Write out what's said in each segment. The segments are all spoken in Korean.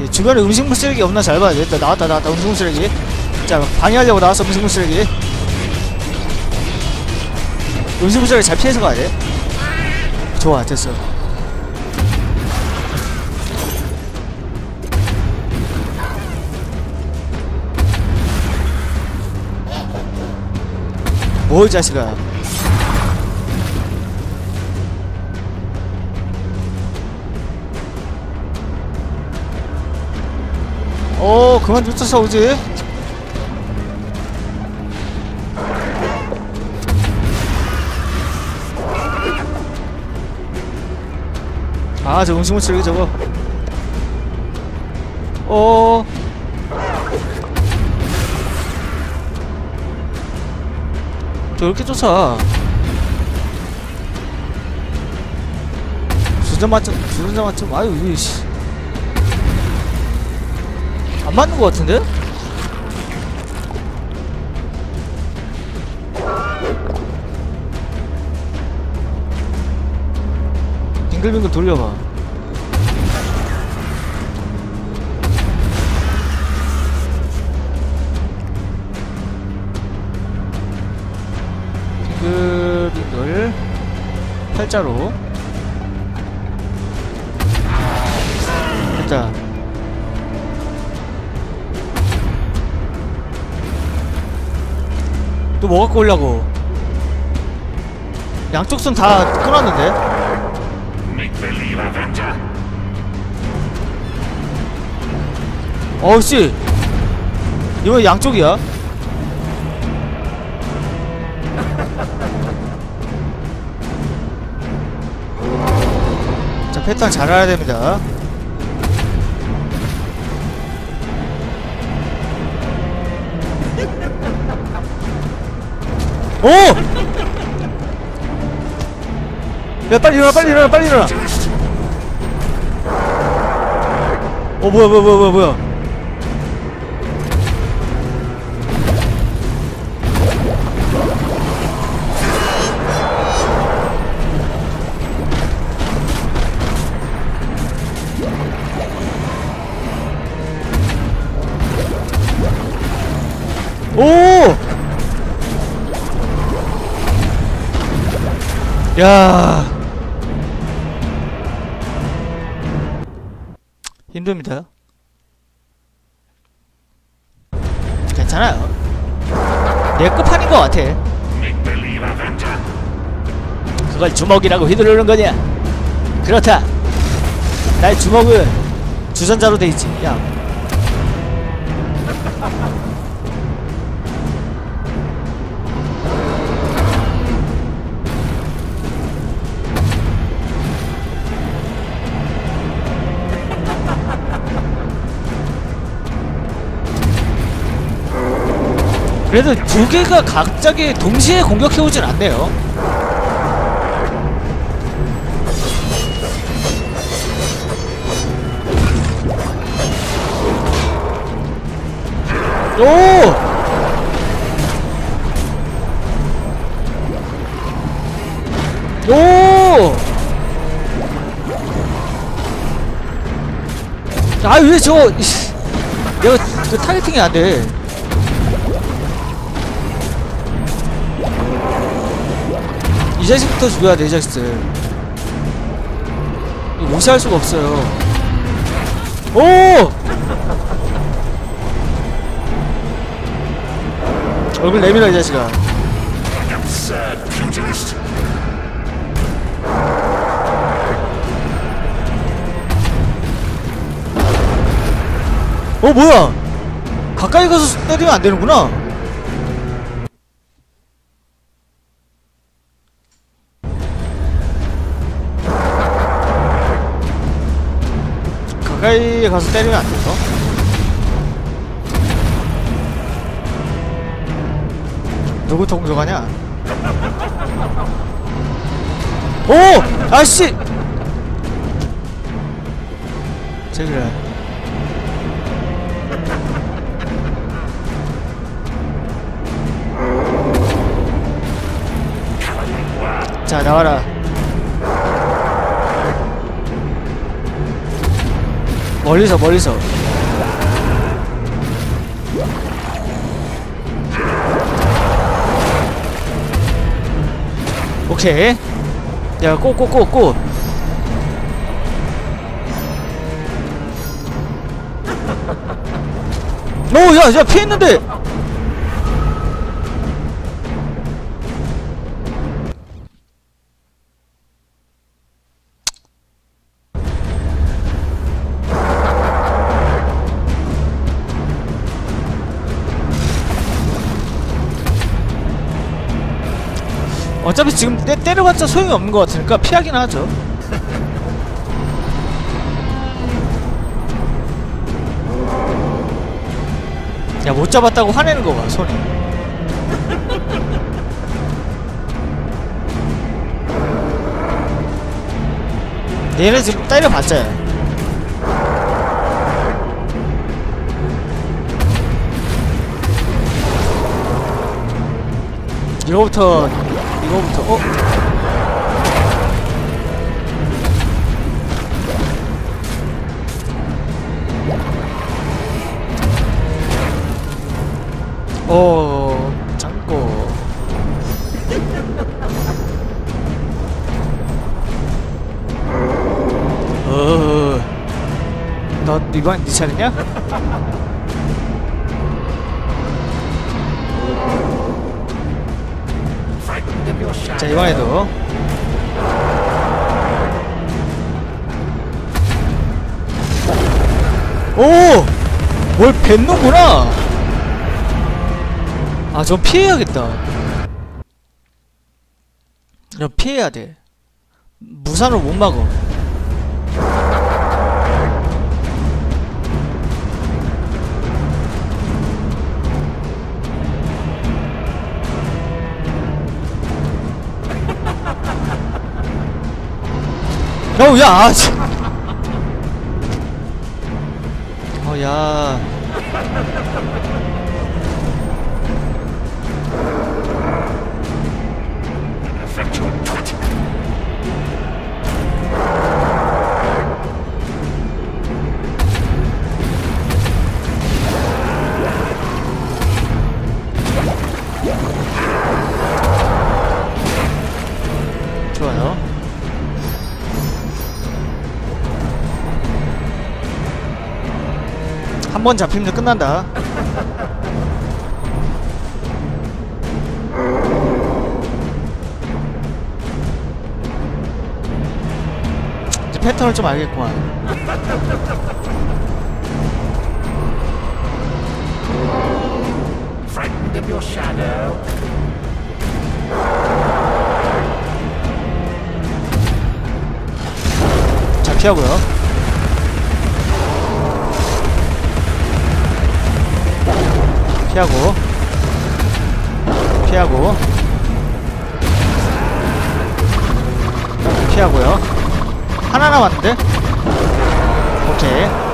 예, 주변에 음식물 쓰레기 없나 잘 봐야 돼. 나왔다 나왔다 음식물 쓰레기. 자 방해하려고 나왔어 음식물 쓰레기. 음식물 쓰레기 잘 피해서 가야 돼. 좋아 됐어. 뭐 이 자식아. 어 그만 좀 쫓아오지. 아 저 음식물 쓰레기 저거. 어. 저렇게 쫓아. 주전 맞점 주전자 맞점 아유 이씨 안 맞는 것 같은데? 빙글빙글 돌려봐 빙글빙글 팔자로 또 뭐 갖고 오려고? 양쪽 손 다 끊었는데. 어우씨. 이거 양쪽이야? 자 패턴 잘 알아야 됩니다 오! 야 빨리 일어나 빨리 일어나 빨리 일어나 어 뭐야 뭐야 뭐야 뭐야 오! 야 힘듭니다. 괜찮아요. 내 끝판인 것 같아. 그걸 주먹이라고 휘두르는 거냐? 그렇다. 나의 주먹은 주전자로 돼 있지. 야. 그래도 두 개가 각자기 동시에 공격해오진 않네요. 오! 오! 아, 왜 저. 내가 그 타겟팅이 안 돼. 자식부터 죽여야 돼, 이 자식들. 무시할 수가 없어요. 오! 얼굴 내밀어, 이 자식아. 어, 뭐야? 가까이 가서 때리면 안 되는구나. 가까이 가서 때리면 안 돼서. 누구 통조가냐? 오! 아씨! 저기래. 자 나와라 멀리서 멀리서. 오케이. 야 꼬꼬꼬꼬 오야야 야, 피했는데 어차피 지금 때, 때려봤자 소용이 없는 것 같으니까 피하긴 하죠. 야, 못 잡았다고 화내는 거 봐, 손이. 얘네 지금 때려봤자. 이거부터, 이거부터, 어? 어, 잠고. 어, 너 이번 네 차례냐? 자 이번에도 오! 뭘 뱉는구나! 아, 전 피해야겠다. 야, 피해야 돼. 무산으로 못 막어. 어우, 야! 아, 참. 어, 야. 한 번 잡히면 끝난다. 이제 패턴을 좀 알겠구만. Frightened of your shadow. 자, 피하고요. 피하고. 피하고. 피하고요. 하나 남았는데? 오케이.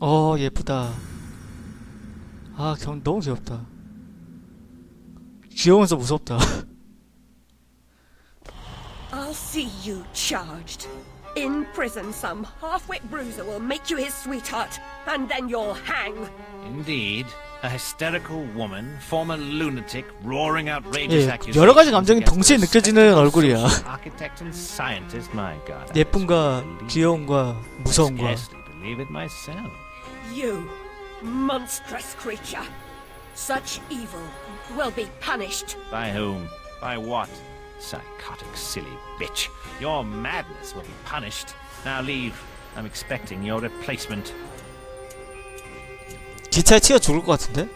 어, 예쁘다. 아, 경, 너무 귀엽다. 귀여우면서 무섭다. I'll see you charged. In prison, some half-wit bruiser will make you his sweetheart, and then you'll hang. Indeed. A hysterical woman, former lunatic, roaring outrageous 예, accusations 여러 가지 감정이 against 동시에 느껴지는 얼굴이야. Architect and scientist, my God. 예쁨과 귀여움과 무서움과 Scarcely believe it myself. You, monstrous creature. Such evil will be punished. By whom? By what? Psychotic, silly bitch. Your madness will be punished. Now leave. I'm expecting your replacement. 기차에 치여 죽을 것 같은데?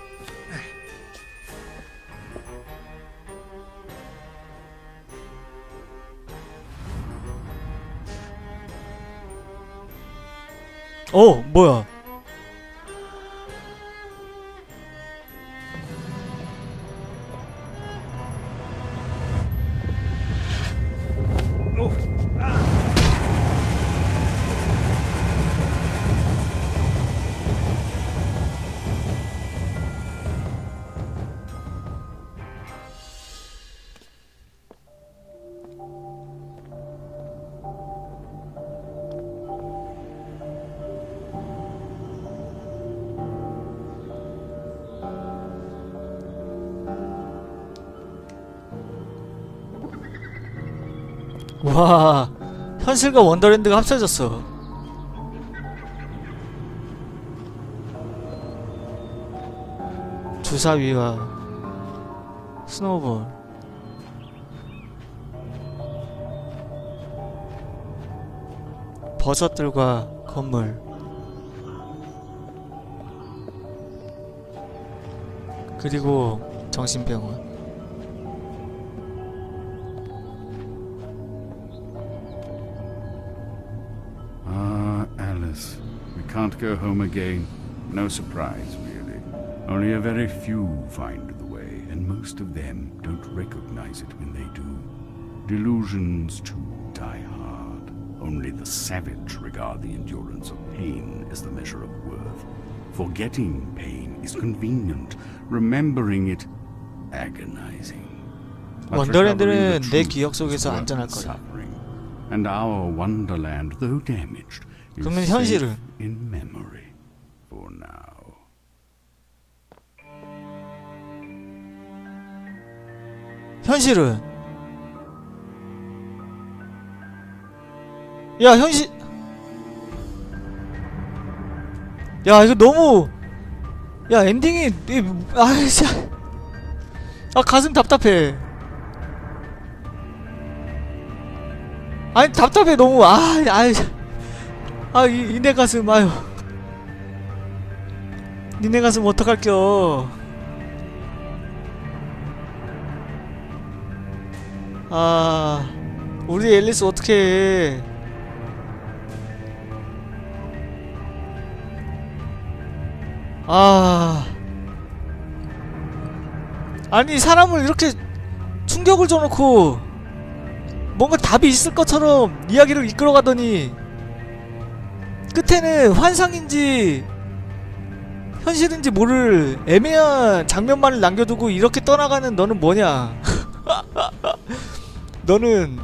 어 뭐야 와 현실과 원더랜드가 합쳐졌어. 주사위와 스노우볼. 버섯들과 건물. 그리고 정신병원 go home again. No surprise, really. Only a very few find the way, and most of them don't recognize it when they do. Delusions, too, die hard. Only the savage regard the endurance of pain as the measure of worth. Forgetting pain is convenient. Remembering it, agonizing. But 원더랜드는 recovering the 내 truth 기억 is 속에서 worth 안전할 the 거야. suffering. And our wonderland, though damaged, is 그러면 safe 현실은? in memory for now. 현실은? 야 현실. 야 이거 너무 야 엔딩이 아 진짜. 아 가슴 답답해. 아니 답답해 너무. 아 아이 아이 이내 가슴 아유. 니네 가슴 어떡할겨. 아 우리 앨리스 어떡해. 아. 아니 사람을 이렇게 충격을 줘놓고 뭔가 답이 있을 것처럼 이야기를 이끌어가더니 끝에는 환상인지 현실인지 모를 애매한 장면만을 남겨두고 이렇게 떠나가는 너는 뭐냐? 너는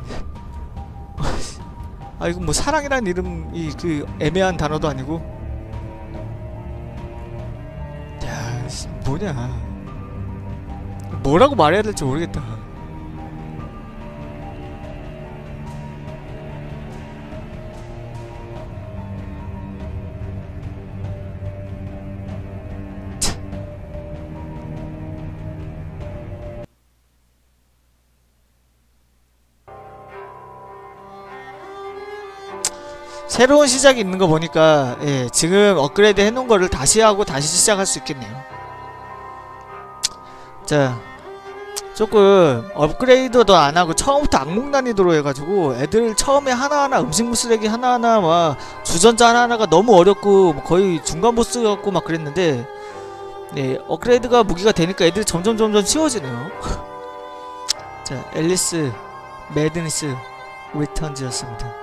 아 이거 뭐 사랑이란 이름이 그 애매한 단어도 아니고. 야 씨, 뭐냐? 뭐라고 말해야 될지 모르겠다 새로운 시작이 있는 거 보니까 예, 지금 업그레이드 해놓은 거를 다시 하고 다시 시작할 수 있겠네요. 자, 조금 업그레이드도 안 하고 처음부터 악몽 난이도로 해가지고 애들 처음에 하나하나 음식물 쓰레기 하나하나 막 주전자 하나하나가 너무 어렵고 뭐 거의 중간 보스 같고 막 그랬는데 예, 업그레이드가 무기가 되니까 애들이 점점 점점 쉬워지네요. 자, 앨리스 매드니스 리턴즈였습니다.